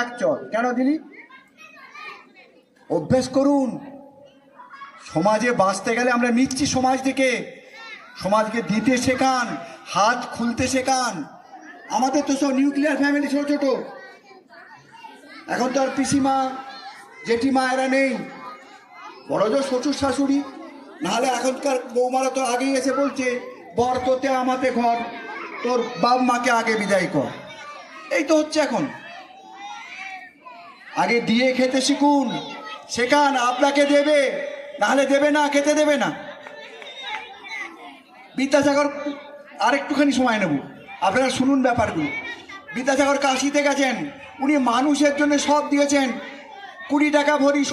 এক চল কেন দিলি? অভ্যেস করুন। সমাজে বাঁচতে গেলে আমরা নিচ্ছি সমাজ থেকে সমাজকে দিতে শেখান, হাত খুলতে শেখান। আমাদের তো সব নিউক্লিয়ার ফ্যামিলি ছোট ছোট। এখন তো আর পিসিমা, জেঠিমা এরা নেই। বড় জোর শ্বশুর শাশুড়ি, নাহলে এখনকার বৌমারা তো আগেই এসে বলছে, বর তোতে আমাতে ঘর, তোর বাপ মাকে আগে বিদায় কর। এই তো হচ্ছে এখন। আগে দিয়ে খেতে শিখুন, শেখান, আপনাকে দেবে, নাহলে দেবে না, খেতে দেবে না। বিদ্যাসাগর, আরেকটুখানি সময় নেব। আপনারা শুনুন ব্যাপারগুলো। বিদ্যাসাগর কাশিতে গেছেন, উনি মানুষের জন্য সব দিয়েছেন। কুড়ি টাকা ভরি